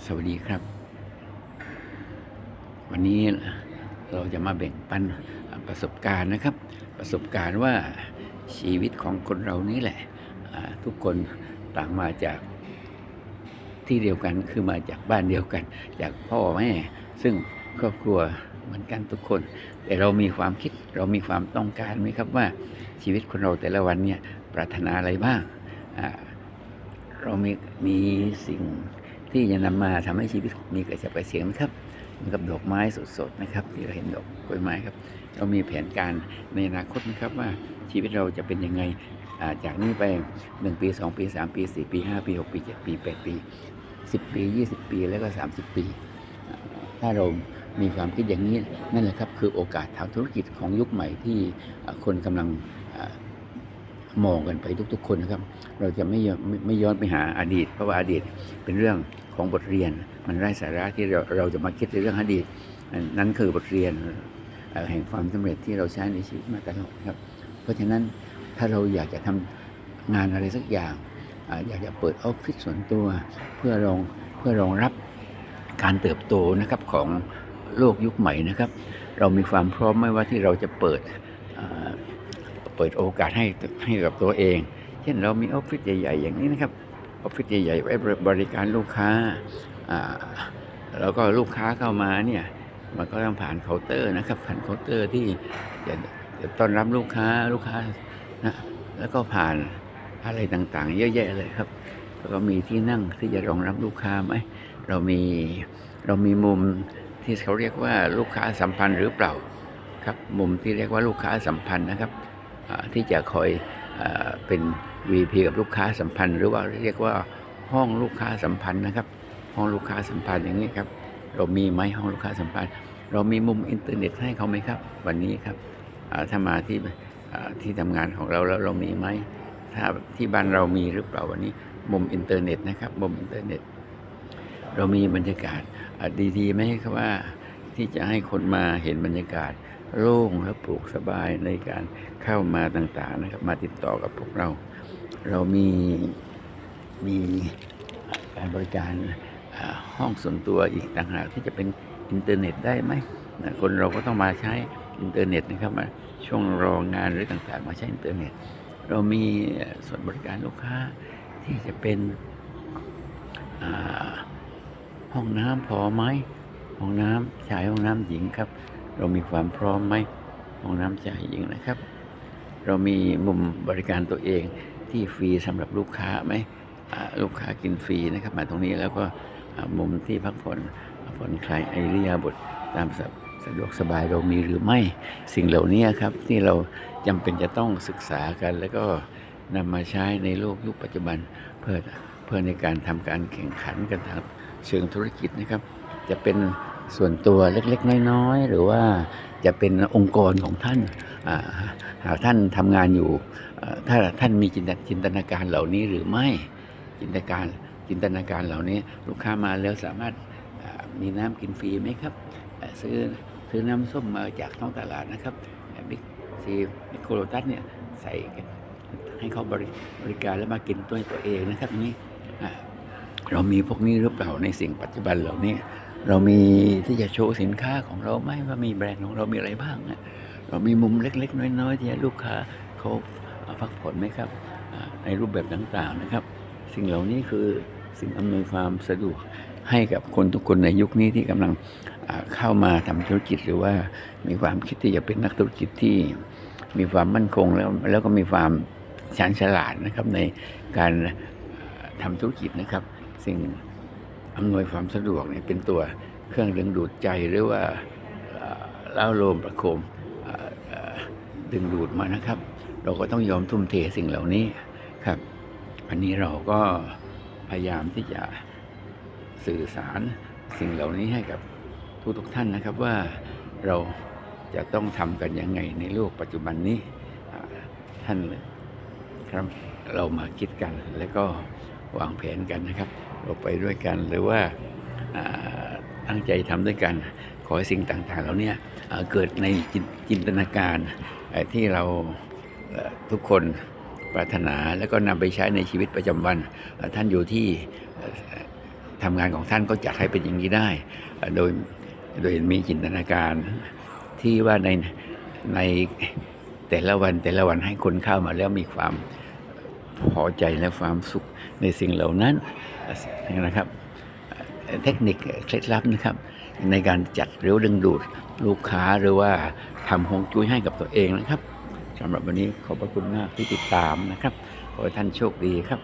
สวัสดีครับ วันนี้เราจะมาแบ่งปันประสบการณ์นะครับ ประสบการณ์ว่าชีวิตของคนเรานี่แหละ ทุกคนต่างมาจากที่เดียวกันคือมาจากบ้านเดียวกัน จากพ่อแม่ ซึ่งครอบครัวเหมือนกันทุกคน แต่เรามีความคิดเรามีความต้องการไหมครับว่าชีวิตคนเราแต่ละวันเนี่ยปรารถนาอะไรบ้าง เรามีมีสิ่ง ที่จะนำมาทำให้ชีวิตมีกระฉับกระเฉงนะครับกับดอกไม้สดๆนะครับ ที่เราเห็นดอกกล้วยไม้ครับ เรามีแผนการในอนาคตนะครับว่าชีวิตเราจะเป็นยังไงาจากนี้ไป 1 ปี 2 ปี 3 ปี 4 ปี 5 ปี 6 ปี 7 ปี 8 ปี 10 ปี 20 ปีแล้วก็ 30 ปี ถ้าเรามีความคิดอย่างนี้นั่นแหละครับ คือโอกาสทางธุรกิจของยุคใหม่ที่คนกำลังอมองกันไปทุกๆ คนนะครับ เราจะไม่ไม่ไม่ย้อนไปหาอดีต เพราะว่าอดีตเป็นเรื่อง ของบทเรียน มันไร้สาระที่เราเราจะมาคิดในเรื่องอดีตอันนั้นคือบทเรียนแห่งความสำเร็จที่เราใช้ในชีวิตมาตลอดครับ เพราะฉะนั้นถ้าเราอยากจะทำงานอะไรสักอย่าง อยากจะเปิดออฟฟิศส่วนตัวเพื่อรองเพื่อรองรับการเติบโตนะครับของโลกยุคใหม่นะครับ เรามีความพร้อมไม่ว่าที่เราจะเปิดเปิดโอกาสให้ให้กับตัวเอง เช่นเรามีออฟฟิศใหญ่ ๆ อย่างนี้นะครับ ออฟฟิศใหญ่ๆไว้บริการลูกค้าแล้วก็ลูกค้าเข้ามาเนี่ยมันก็ต้องผ่านเคาน์เตอร์นะครับผ่านเคาน์เตอร์ที่จะจะต้อนรับลูกค้าลูกค้านะแล้วก็ผ่านอะไรต่างๆ เยอะแยะเลยครับ แล้วก็มีที่นั่งที่จะรองรับลูกค้าไหมเรามีเรามีมุมที่เขาเรียกว่าลูกค้าสัมพันธ์หรือเปล่าครับ มุมที่เรียกว่าลูกค้าสัมพันธ์นะครับที่จะคอยอเป็น VP กับลูกค้าสัมพันธ์ หรือว่าเรียกว่าห้องลูกค้าสัมพันธ์นะครับ ห้องลูกค้าสัมพันธ์อย่างนี้ครับ เรามีไหมห้องลูกค้าสัมพันธ์ เรามีมุมอินเทอร์เน็ตให้เขาไหมครับ วันนี้ครับถ้ามาที่ที่ทำงานของเราแล้วเรามีไหมถ้าที่บ้านเรามีหรือเปล่าวันนี้มุมอินเทอร์เน็ตนะครับมุมอินเทอร์เน็ต เรามีบรรยากาศดีๆไหมครับว่าที่จะให้คนมาเห็นบรรยากาศ โล่งและปลูกสบายในการเข้ามาต่างๆนะครับ มาติดต่อกับพวกเรา เรามีมีการบริการห้องส่วนตัวอีกต่างหากที่จะเป็นอินเทอร์เน็ตได้ไหมคนเราก็ต้องมาใช้อินเทอร์เน็ตนะครับมาช่วงรองานหรือต่างๆ มาใช้อินเทอร์เน็ต เรามีส่วนบริการลูกค้าที่จะเป็นห้องน้ำพอไหมห้องน้ำชายห้องน้ำหญิงครับ เรามีความพร้อมไหมห้องน้ำชายหญิงนะครับ เรามีมุมบริการตัวเองที่ฟรีสำหรับลูกค้าไหมลูกค้ากินฟรีนะครับมาตรงนี้แล้วก็มุมที่พักผ่อนผ่อนคลายไอเรียบทตามสะสะดวกสบายเรามีหรือไม่สิ่งเหล่านี้ครับที่เราจำเป็นจะต้องศึกษากัน แล้วก็นำมาใช้ในโลกยุคปัจจุบันเพื่อเพื่อในการทำการแข่งขันกันทางเชิงธุรกิจนะครับ จะเป็น ส่วนตัวเล็กๆ น้อยๆ หรือว่าจะเป็นองค์กรของท่านหากท่านทำงานอยู่ ถ้าท่านมีจินตจินตนาการเหล่านี้หรือไม่จินตนาการจินตนาการเหล่านี้ ลูกค้ามาแล้วสามารถมีน้ำกินฟรีไหมครับซื้อซื้อน้ำส้มมาจากท้องตลาดนะครับบิ๊กซีบิ๊กโคโรตัสเนี่ยใส่ให้เขาบริบริการแล้วมากินด้วยตัวเองนะครับนี้อ่เรามีพวกนี้หรือเปล่าในสิ่งปัจจุบันเหล่านี้ เรามีที่จะโชว์สินค้าของเราไหมว่ามีแบรนด์ของเรามีอะไรบ้างนะเรามีมุมเล็ก ๆ น้อยๆที่ลูกค้าเขาพักผ่อนไหมครับ ในรูปแบบต่างๆนะครับ สิ่งเหล่านี้คือสิ่งอำนวยความสะดวกให้กับคนทุกคนในยุคนี้ที่กำลังเข้ามาทำธุรกิจหรือว่ามีความคิดที่จะเป็นนักธุรกิจที่มีความมั่นคงแล้วแล้วก็มีความชาญฉลาดนะครับในการทำธุรกิจนะครับ สิ่ง อำนวยความสะดวกเนี่ยเป็นตัวเครื่องดึงดูดใจหรือว่าเอ่าโลมประโคมดึงดูดมานะครับ เราก็ต้องยอมทุ่มเทสิ่งเหล่านี้ครับ วันนี้เราก็พยายามที่จะสื่อสารสิ่งเหล่านี้ให้กับทุกทุกท่านนะครับว่าเราจะต้องทำกันยังไงในโลกปัจจุบันนี้ท่านครับเรามาคิดกัน แล้วก็วางแผนกันนะครับ เราไปด้วยกันหรือว่าตั้งใจทำด้วยกัน ขอให้สิ่งต่างๆเหล่านี้เกิดในจินจินตนาการที่เราทุกคนปรารถนาแล้วก็นำไปใช้ในชีวิตประจำวัน ท่านอยู่ที่เอ่อทำงานของท่านก็จะให้เป็นอย่างนี้ได้ โดยโดยมีจินตนาการที่ว่าในในแต่ละวันแต่ละวันให้คนเข้ามาแล้วมีความพอใจและความสุขในสิ่งเหล่านั้น นะครับเทคนิคเคล็ดลับนะครับ ในการจัดเรียวดึงดูดลูกค้าหรือว่าทำฮงจุ้ยให้กับตัวเองนะครับสำหรับวันนี้ขอบพระคุณมากที่ติดตามนะครับ ขอให้ท่านโชคดีครับ